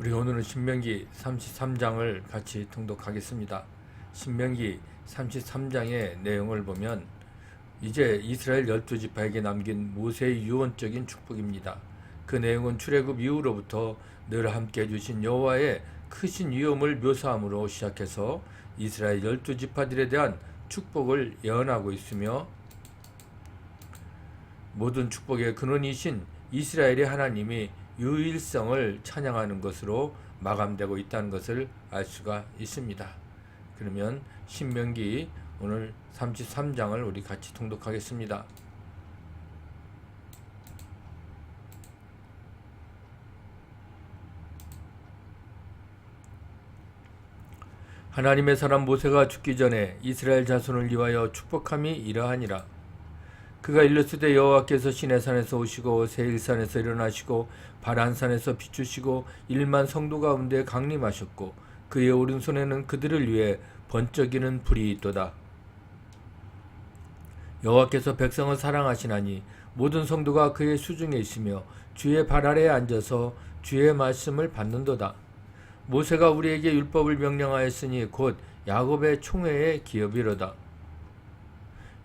우리 오늘은 신명기 33장을 같이 통독하겠습니다. 신명기 33장의 내용을 보면 이제 이스라엘 열두 지파에게 남긴 모세의 유언적인 축복입니다. 그 내용은 출애굽 이후로부터 늘 함께 해주신 여호와의 크신 위엄을 묘사함으로 시작해서 이스라엘 열두 지파들에 대한 축복을 예언하고 있으며 모든 축복의 근원이신 이스라엘의 하나님이 유일성을 찬양하는 것으로 마감되고 있다는 것을 알 수가 있습니다. 그러면 신명기 오늘 33장을 우리 같이 통독하겠습니다. 하나님의 사람 모세가 죽기 전에 이스라엘 자손을 위하여 축복함이 이러하니라. 그가 일렀으되 여호와께서 시내산에서 오시고 세일산에서 일어나시고 바란산에서 비추시고 일만 성도 가운데 강림하셨고 그의 오른손에는 그들을 위해 번쩍이는 불이 있도다. 여호와께서 백성을 사랑하시나니 모든 성도가 그의 수중에 있으며 주의 발 아래에 앉아서 주의 말씀을 받는도다. 모세가 우리에게 율법을 명령하였으니 곧 야곱의 총회의 기업이로다.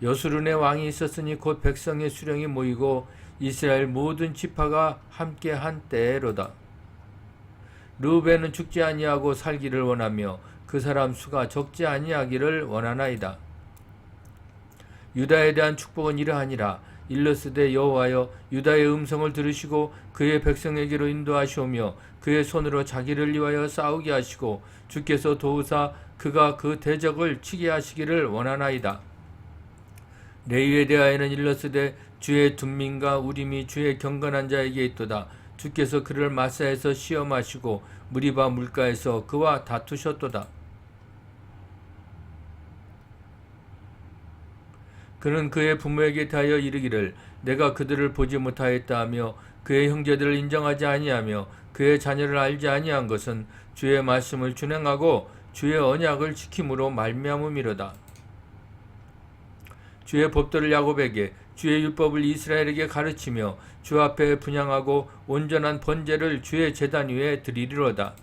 여수른의 왕이 있었으니 곧 백성의 수령이 모이고 이스라엘 모든 지파가 함께 한 때로다. 르우벤은 죽지 아니하고 살기를 원하며 그 사람 수가 적지 아니하기를 원하나이다. 유다에 대한 축복은 이러하니라. 일러스되 여호와여 유다의 음성을 들으시고 그의 백성에게로 인도하시오며 그의 손으로 자기를 위하여 싸우게 하시고 주께서 도우사 그가 그 대적을 치게 하시기를 원하나이다. 레위에 대하여는 일러스되 주의 둔민과 우림이 주의 경건한 자에게 있도다. 주께서 그를 마사에서 시험하시고 무리바 물가에서 그와 다투셨도다. 그는 그의 부모에게 대하여 이르기를 내가 그들을 보지 못하였다 하며 그의 형제들을 인정하지 아니하며 그의 자녀를 알지 아니한 것은 주의 말씀을 준행하고 주의 언약을 지킴으로 말미암음이로다. 주의 법도를 야곱에게 주의 율법을 이스라엘에게 가르치며 주 앞에 분양하고 온전한 번제를 주의 제단 위에 드리리로다.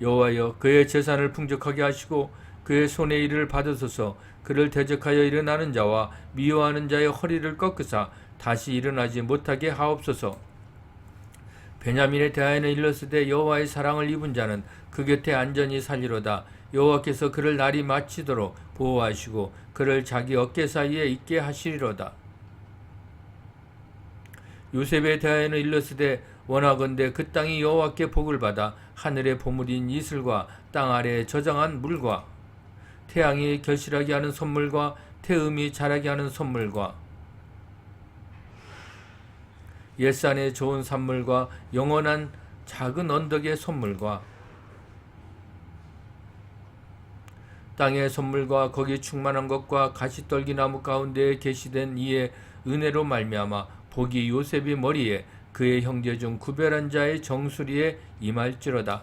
여호와여 그의 재산을 풍족하게 하시고 그의 손의 일을 받으소서 그를 대적하여 일어나는 자와 미워하는 자의 허리를 꺾으사 다시 일어나지 못하게 하옵소서. 베냐민에 대하여는 일렀으되 여호와의 사랑을 입은 자는 그 곁에 안전히 살리로다. 여호와께서 그를 날이 마치도록 보호하시고 그를 자기 어깨 사이에 있게 하시리로다. 요셉에 대하여는 일렀으되 원하건대 그 땅이 여호와께 복을 받아 하늘의 보물인 이슬과 땅 아래에 저장한 물과 태양이 결실하게 하는 선물과 태음이 자라게 하는 선물과 옛산의 좋은 산물과 영원한 작은 언덕의 선물과 땅의 선물과 거기 충만한 것과 가시떨기 나무 가운데에 계시된 이의 은혜로 말미암아 복이 요셉의 머리에 그의 형제 중 구별한 자의 정수리에 임할지로다.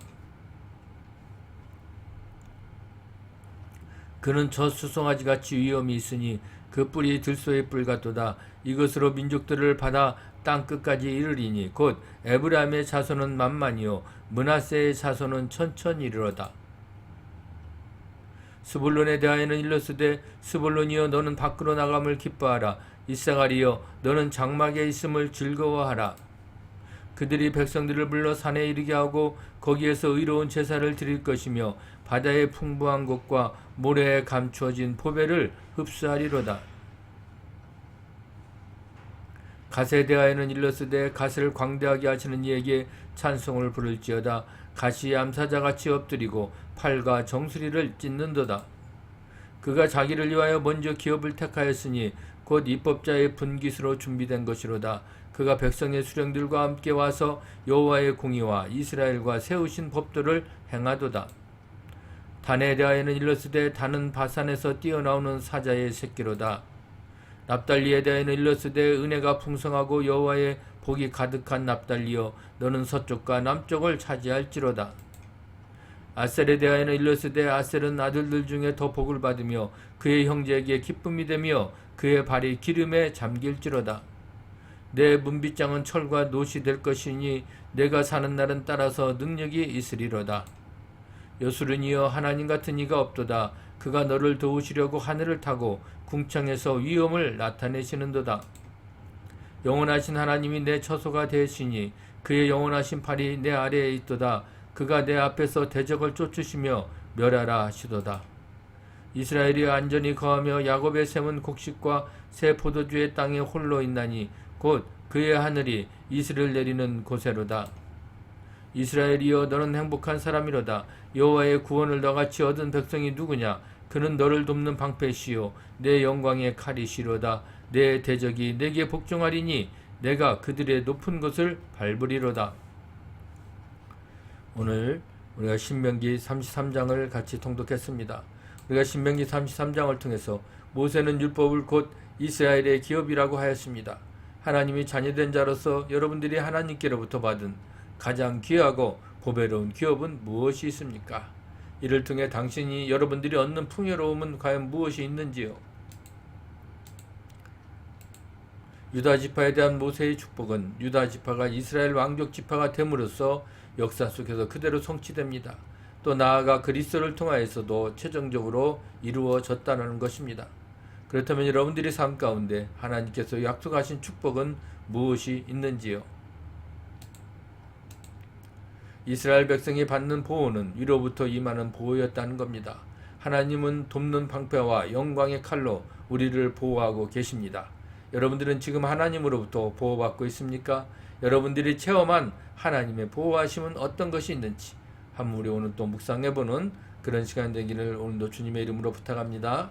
그는 저 수송아지 같이 위엄이 있으니 그 뿔이 들소의 뿔 같도다. 이것으로 민족들을 받아 땅 끝까지 이르리니 곧 에브라임의 자손은 만만이요 문하세의 자손은 천천히 이르러다. 스불론에 대하여는 일렀으되 스불론이여 너는 밖으로 나감을 기뻐하라 이사가리여 너는 장막에 있음을 즐거워하라 그들이 백성들을 불러 산에 이르게 하고 거기에서 의로운 제사를 드릴 것이며 바다의 풍부한 것과 모래에 감추어진 포배를 흡수하리로다. 갓에 대하여는 일렀으되 갓을 광대하게 하시는 이에게 찬송을 부를지어다. 갓이 암사자같이 엎드리고 팔과 정수리를 찢는도다. 그가 자기를 위하여 먼저 기업을 택하였으니 곧 입법자의 분깃으로 준비된 것이로다. 그가 백성의 수령들과 함께 와서 여호와의 공의와 이스라엘과 세우신 법도를 행하도다. 단에 대하여는 일러스되 단은 바산에서 뛰어나오는 사자의 새끼로다. 납달리에 대하여는 일러스되 은혜가 풍성하고 여호와의 복이 가득한 납달리여 너는 서쪽과 남쪽을 차지할지로다. 아셀에 대하여는 일러스되 아셀은 아들들 중에 더 복을 받으며 그의 형제에게 기쁨이 되며 그의 발이 기름에 잠길지로다. 내 문빗장은 철과 노시 될 것이니 내가 사는 날은 따라서 능력이 있으리로다. 여수른이여 하나님 같은 이가 없도다. 그가 너를 도우시려고 하늘을 타고 궁창에서 위엄을 나타내시는도다. 영원하신 하나님이 내 처소가 되시니 그의 영원하신 팔이 내 아래에 있도다. 그가 내 앞에서 대적을 쫓으시며 멸하라 하시도다. 이스라엘이 안전히 거하며 야곱의 샘은 곡식과 새 포도주의 땅에 홀로 있나니 곧 그의 하늘이 이슬을 내리는 곳에로다. 이스라엘이여 너는 행복한 사람이로다. 여호와의 구원을 너같이 얻은 백성이 누구냐? 그는 너를 돕는 방패시요 내 영광의 칼이시로다. 내 대적이 내게 복종하리니 내가 그들의 높은 곳을 밟으리로다. 오늘 우리가 신명기 33장을 같이 통독했습니다. 우리가 신명기 33장을 통해서 모세는 율법을 곧 이스라엘의 기업이라고 하였습니다. 하나님이 자녀된 자로서 여러분들이 하나님께로부터 받은 가장 귀하고 보배로운 기업은 무엇이 있습니까? 이를 통해 당신이 여러분들이 얻는 풍요로움은 과연 무엇이 있는지요? 유다 지파에 대한 모세의 축복은 유다 지파가 이스라엘 왕족 지파가 됨으로써 역사 속에서 그대로 성취됩니다. 또 나아가 그리스도를 통하여서도 최종적으로 이루어졌다는 것입니다. 그렇다면 여러분들의 삶 가운데 하나님께서 약속하신 축복은 무엇이 있는지요? 이스라엘 백성이 받는 보호는 위로부터 임하는 보호였다는 겁니다. 하나님은 돕는 방패와 영광의 칼로 우리를 보호하고 계십니다. 여러분들은 지금 하나님으로부터 보호받고 있습니까? 여러분들이 체험한 하나님의 보호하심은 어떤 것이 있는지 한번 우리 오늘 또 묵상해보는 그런 시간 되기를 오늘도 주님의 이름으로 부탁합니다.